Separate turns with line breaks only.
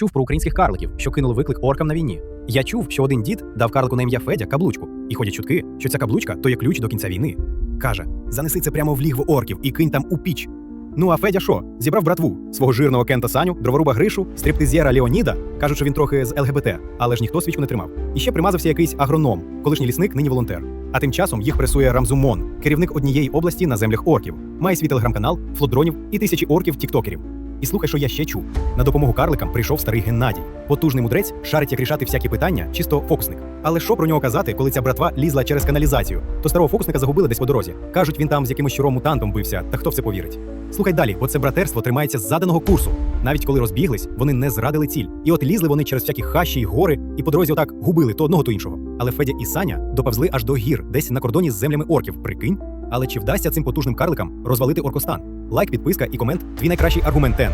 чув про українських карликів, що кинули виклик оркам на війні. Я чув, що один дід дав карлику на ім'я Федя каблучку, і ходять чутки, що ця каблучка то є ключ до кінця війни. Каже: занеси це прямо в лігво орків і кинь там у піч. Ну а Федя що? Зібрав братву свого жирного Кента Саню, дроворуба Гришу, стриптизєра Леоніда. Кажуть, що він трохи з ЛГБТ, але ж ніхто свічку не тримав. І ще примазався якийсь агроном, колишній лісник, нині волонтер. А тим часом їх пресує Рамзумон, керівник однієї області на землях орків. Має свій телеграм-канал, флот-дронів і тисячі орків-тіктокерів. І слухай, що я ще чув. На допомогу карликам прийшов старий Геннадій. Потужний мудрець шарить, як рішати всякі питання, чисто фокусник. Але що про нього казати, коли ця братва лізла через каналізацію? То старого фокусника загубили десь по дорозі. Кажуть, він там з якимось щуром мутантом бився, та хто в це повірить? Слухай далі, бо це братерство тримається з заданого курсу. Навіть коли розбіглись, вони не зрадили ціль. І от лізли вони через всякі хащі й гори, і по дорозі отак губили то одного, то іншого. Але Федя і Саня доповзли аж до гір, десь на кордоні з землями орків. Прикинь. Але чи вдасться цим потужним карликам розвалити оркостан? Лайк, підписка і комент твій найкращий аргумент. Тен.